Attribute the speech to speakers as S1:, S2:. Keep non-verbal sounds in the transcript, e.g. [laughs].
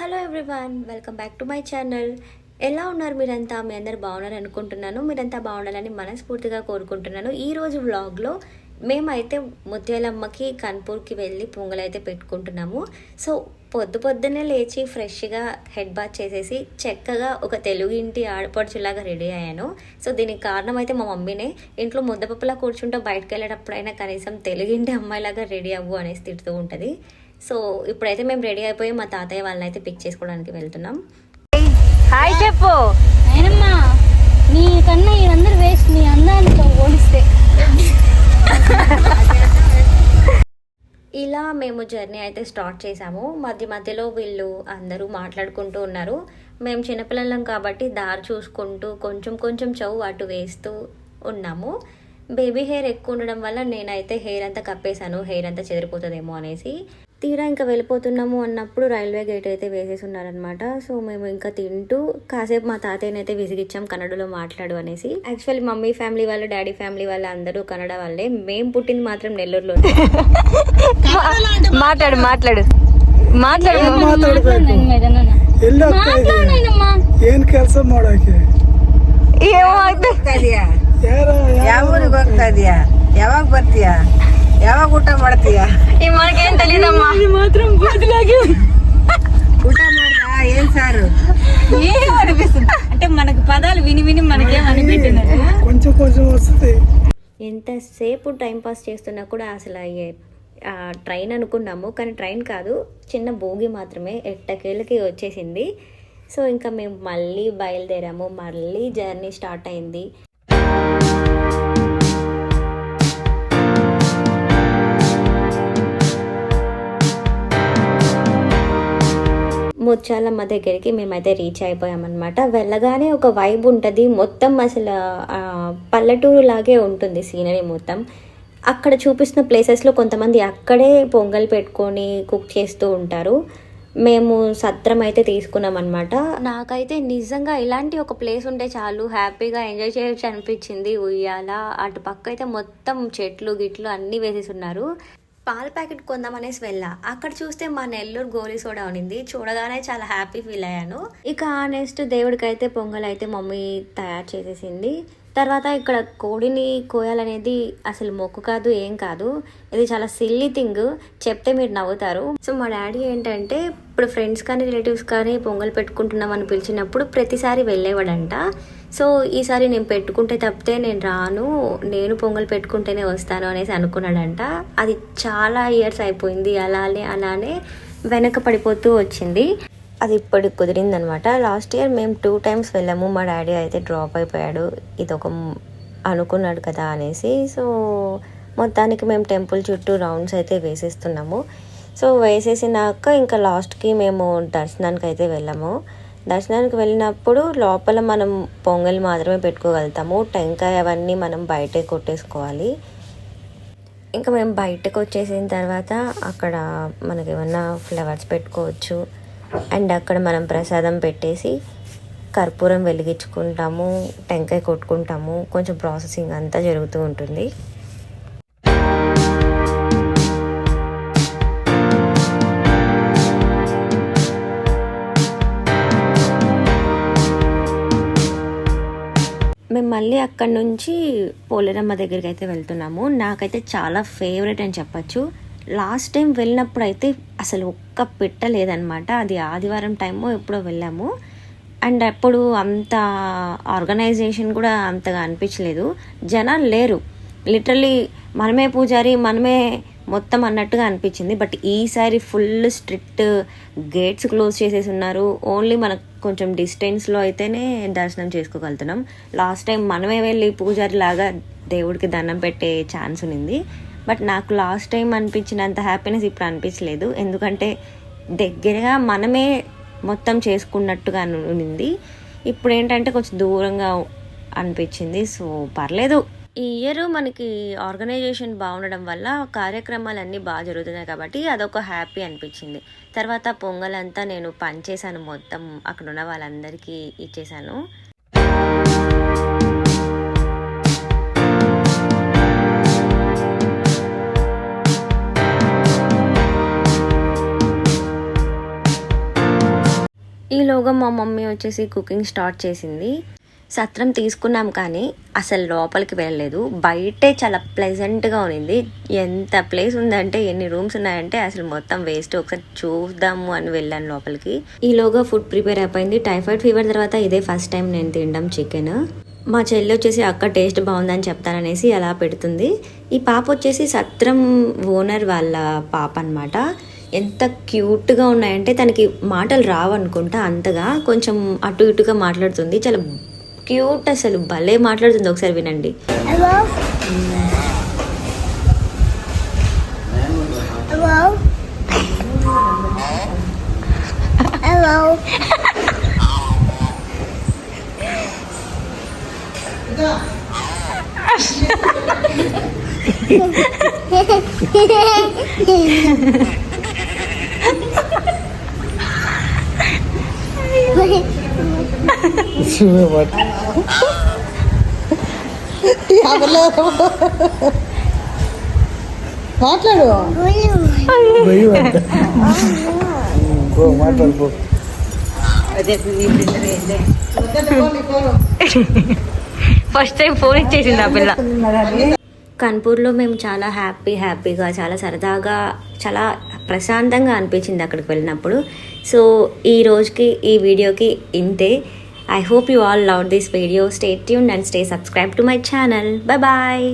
S1: Hello everyone welcome back to my channel ఎలా ఉన్నారు మీరంతా? మీ అందరు బాగున్నారు అనుకుంటున్నాను. మీరంతా బాగుండాలని మనస్ఫూర్తిగా కోరుకుంటున్నాను. ఈరోజు వ్లాగ్లో మేమైతే ముత్యాలమ్మకి కన్పూర్కి వెళ్ళి పొంగల్ అయితే పెట్టుకుంటున్నాము. సో పొద్దు పొద్దున్నే లేచి ఫ్రెష్గా హెడ్ బాత్ చేసేసి చక్కగా ఒక తెలుగు ఇంటి ఆడపడుచులాగా రెడీ అయ్యాను. సో దీనికి కారణం అయితే మా మమ్మీనే. ఇంట్లో ముద్దపప్పులా కూర్చుంటే బయటకు వెళ్ళేటప్పుడైనా కనీసం తెలుగింటి అమ్మాయిలాగా రెడీ అవ్వు అనేసి తిడుతూ ఉంటుంది. సో ఇప్పుడైతే మేము రెడీ అయిపోయి మా తాతయ్య వాళ్ళని అయితే పిక్ చేసుకోవడానికి వెళ్తున్నాం.
S2: హాయ్ చెప్పు.
S3: అయినమ్మా నీ కన్నా వీళ్ళందరూ వేస్ట్ నీ అందాలతో పోలిస్తే.
S1: ఇలా మేము జర్నీ అయితే స్టార్ట్ చేసాము మధ్య మధ్యలో వీళ్ళు అందరూ మాట్లాడుకుంటూ ఉన్నారు. మేము చిన్నపిల్లలం కాబట్టి దారి చూసుకుంటూ కొంచెం కొంచెం చౌ అటు వేస్తూ ఉన్నాము. బేబీ హెయిర్ ఎక్కువ ఉండడం వల్ల నేనైతే హెయిర్ అంతా కప్పేశాను. హెయిర్ అంతా చెదిరిపోతుందేమో అనేసి. తీరా ఇంకా వెళ్ళిపోతున్నాము అన్నప్పుడు రైల్వే గేట్ అయితే వేసేసి ఉన్నారనమాట సో మేము ఇంకా తింటూ కాసేపు మా తాతయ్యని అయితే విసిగిచ్చాం కన్నడలో మాట్లాడు అనేసి యాక్చువల్లీ మమ్మీ ఫ్యామిలీ వాళ్ళు డాడీ ఫ్యామిలీ వాళ్ళు అందరూ కన్నడ వాళ్ళే మేము పుట్టింది మాత్రం నెల్లూరులో
S2: మాట్లాడు మాట్లాడు మాట్లాడు
S4: ಎಲ್ಲಿ ಹೋಗ್ತಾ ಇದೀಯ ಏನ್ ಕೆಲಸ ಮಾಡೋಕೆ
S2: ఏమో అయితే
S5: ಹೋಗ್ತಾಯಿದ್ಯಾ
S4: ಯಾರ
S5: ಯಾವ ಊರಿಗೆ ಹೋಗ್ತಾ ಇದೀಯಾ ಯಾವಾಗ ಬರ್ತೀಯಾ ಯಾವಾಗ ಊಟ ಮಾಡ್ತೀಯಾ
S2: ఈ మనకేం తెలియదమ్మా
S4: కొంచెం వస్తుంది.
S1: ఎంతసేపు టైంపాస్ చేస్తున్నా కూడా అసలు అయ్యే ట్రైన్ అనుకున్నాము కానీ ట్రైన్ కాదు చిన్న భోగి మాత్రమే ఎట్టకేళ్ళకి వచ్చేసింది. సో ఇంకా మేము మళ్ళీ బయలుదేరాము మళ్ళీ జర్నీ స్టార్ట్ అయింది. ముత్యాలమ్మ దగ్గరికి మేమైతే రీచ్ అయిపోయామన్నమాట. వెళ్ళగానే ఒక వైబ్ ఉంటుంది. మొత్తం అసలు పల్లెటూరు లాగే ఉంటుంది సీనరీ మొత్తం. అక్కడ చూపిస్తున్న ప్లేసెస్లో కొంతమంది అక్కడే పొంగల్ పెట్టుకొని కుక్ చేస్తూ ఉంటారు. మేము సత్రం అయితే తీసుకున్నాం అనమాట నాకైతే నిజంగా ఇలాంటి ఒక ప్లేస్ ఉంటే చాలు హ్యాపీగా ఎంజాయ్ చేయొచ్చు అనిపించింది. ఉయ్యాల అటు పక్క అయితే మొత్తం చెట్లు గిట్లు అన్నీ వేసేసి ఉన్నారు. పాల ప్యాకెట్ కొందామనేసి వెళ్ళా. అక్కడ చూస్తే మా నెల్లూరు గోలీ సోడా ఉన్నింది చూడగానే చాలా హ్యాపీ ఫీల్ అయ్యాను. ఇక నెక్స్ట్ దేవుడికి అయితే పొంగల్ అయితే మమ్మీ తయారు చేసేసింది. తర్వాత ఇక్కడ కోడిని కోయాలనేది అసలు మొక్కు కాదు ఏం కాదు. ఇది చాలా సిల్లీ థింగ్ చెప్తే మీరు నవ్వుతారు. సో మా డాడీ ఏంటంటే ఇప్పుడు ఫ్రెండ్స్ కానీ రిలేటివ్స్ కానీ పొంగల్ పెట్టుకుంటున్నాం అని పిలిచినప్పుడు ప్రతిసారి వెళ్ళేవాడంట. సో ఈసారి నేను పెట్టుకుంటే తప్పితే నేను రాను నేను పొంగల్ పెట్టుకుంటేనే వస్తాను అనేసి అనుకున్నాడంట. అది చాలా ఇయర్స్ అయిపోయింది అలానే అలానే వెనక పడిపోతూ వచ్చింది. అది ఇప్పటికి కుదిరిందనమాట. లాస్ట్ ఇయర్ మేము టూ టైమ్స్ వెళ్ళాము మా డాడీ అయితే డ్రాప్ అయిపోయాడు ఇది ఒక అనుకున్నాడు కదా అనేసి. సో మొత్తానికి మేము టెంపుల్ చుట్టూ రౌండ్స్ అయితే వేసేస్తున్నాము. సో వేసేసినాక ఇంకా లాస్ట్కి మేము దర్శనానికి అయితే వెళ్ళాము. దర్శనానికి వెళ్ళినప్పుడు లోపల మనం పొంగల్ మాత్రమే పెట్టుకోగలుగుతాము. టెంకాయ అవన్నీ మనం బయటే కొట్టేసుకోవాలి. ఇంకా మేము బయటకు వచ్చేసిన తర్వాత అక్కడ మనకి ఏమన్నా ఫ్లవర్స్ పెట్టుకోవచ్చు. అండ్ అక్కడ మనం ప్రసాదం పెట్టేసి కర్పూరం వెలిగించుకుంటాము టెంకాయ కొట్టుకుంటాము. కొంచెం ప్రాసెసింగ్ అంతా జరుగుతూ ఉంటుంది. మళ్ళీ అక్కడ నుంచి పోలేరమ్మ దగ్గరికి అయితే వెళ్తున్నాము. నాకైతే చాలా ఫేవరెట్ అని చెప్పచ్చు. లాస్ట్ టైం వెళ్ళినప్పుడు అయితే అసలు ఒక్క పిట్ట లేదనమాట అది ఆదివారం టైమో ఎప్పుడో వెళ్ళాము. అండ్ అప్పుడు అంత ఆర్గనైజేషన్ కూడా అంతగా అనిపించలేదు. జనాలు లేరు. లిటరలీ మనమే పూజారి మనమే మొత్తం అన్నట్టుగా అనిపించింది. బట్ ఈసారి ఫుల్ స్ట్రిక్ట్ గేట్స్ క్లోజ్ చేసేసి ఉన్నారు. ఓన్లీ మనకు కొంచెం డిస్టెన్స్లో అయితేనే దర్శనం చేసుకోగలుగుతున్నాం. లాస్ట్ టైం మనమే వెళ్ళి పూజారి లాగా దేవుడికి దండం పెట్టే ఛాన్స్ ఉంది బట్ నాకు లాస్ట్ టైం అనిపించినంత హ్యాపీనెస్ ఇప్పుడు అనిపించలేదు. ఎందుకంటే దగ్గరగా మనమే మొత్తం చేసుకున్నట్టుగా ఉంది ఇప్పుడు ఏంటంటే కొంచెం దూరంగా అనిపించింది. సో పర్లేదు. ఈ ఇయర్ మనకి ఆర్గనైజేషన్ బాగుండడం వల్ల కార్యక్రమాలన్నీ బాగా జరుగుతున్నాయి కాబట్టి అదొక హ్యాపీ అనిపించింది. తర్వాత పొంగల్ అంతా నేను పనిచేశాను మొత్తం. అక్కడ ఉన్న వాళ్ళందరికీ ఇచ్చేసాను ఈలోగా మా మమ్మీ వచ్చేసి కుకింగ్ స్టార్ట్ చేసింది. సత్రం తీసుకున్నాం కానీ అసలు లోపలికి వెళ్ళలేదు. బయటే చాలా ప్లెజెంట్గా ఉన్నింది. ఎంత ప్లేస్ ఉందంటే ఎన్ని రూమ్స్ ఉన్నాయంటే అసలు మొత్తం వేస్ట్ ఒకసారి చూద్దాము అని వెళ్ళాను లోపలికి. ఈలోగా ఫుడ్ ప్రిపేర్ అయిపోయింది. టైఫాయిడ్ ఫీవర్ తర్వాత ఇదే ఫస్ట్ టైం నేను తినడం చికెన్ మా చెల్లి వచ్చేసి అక్క టేస్ట్ బాగుందని చెప్తాననేసి అలా పెడుతుంది. ఈ పాప వచ్చేసి సత్రం ఓనర్ వాళ్ళ పాప అనమాట ఎంత క్యూట్గా ఉన్నాయంటే తనకి మాటలు రావనుకుంటా అంతగా కొంచెం అటు ఇటుగా మాట్లాడుతుంది. చాలా క్యూట్ అసలు భలే మాట్లాడుతుంది. ఒకసారి వినండి.
S5: మాట్లాడు [laughs] [laughs]
S4: మాట్లాడు.
S2: ఫస్ట్ టైం ఫోన్ ఇచ్చేసింది ఆ పిల్ల.
S1: కాన్పూర్లో మేము చాలా హ్యాపీ హ్యాపీగా చాలా సరదాగా చాలా ప్రశాంతంగా అనిపించింది అక్కడికి వెళ్ళినప్పుడు. సో ఈ రోజుకి ఈ వీడియోకి ఇంతే. I hope you all love this video stay tune and stay subscribe to my channel bye bye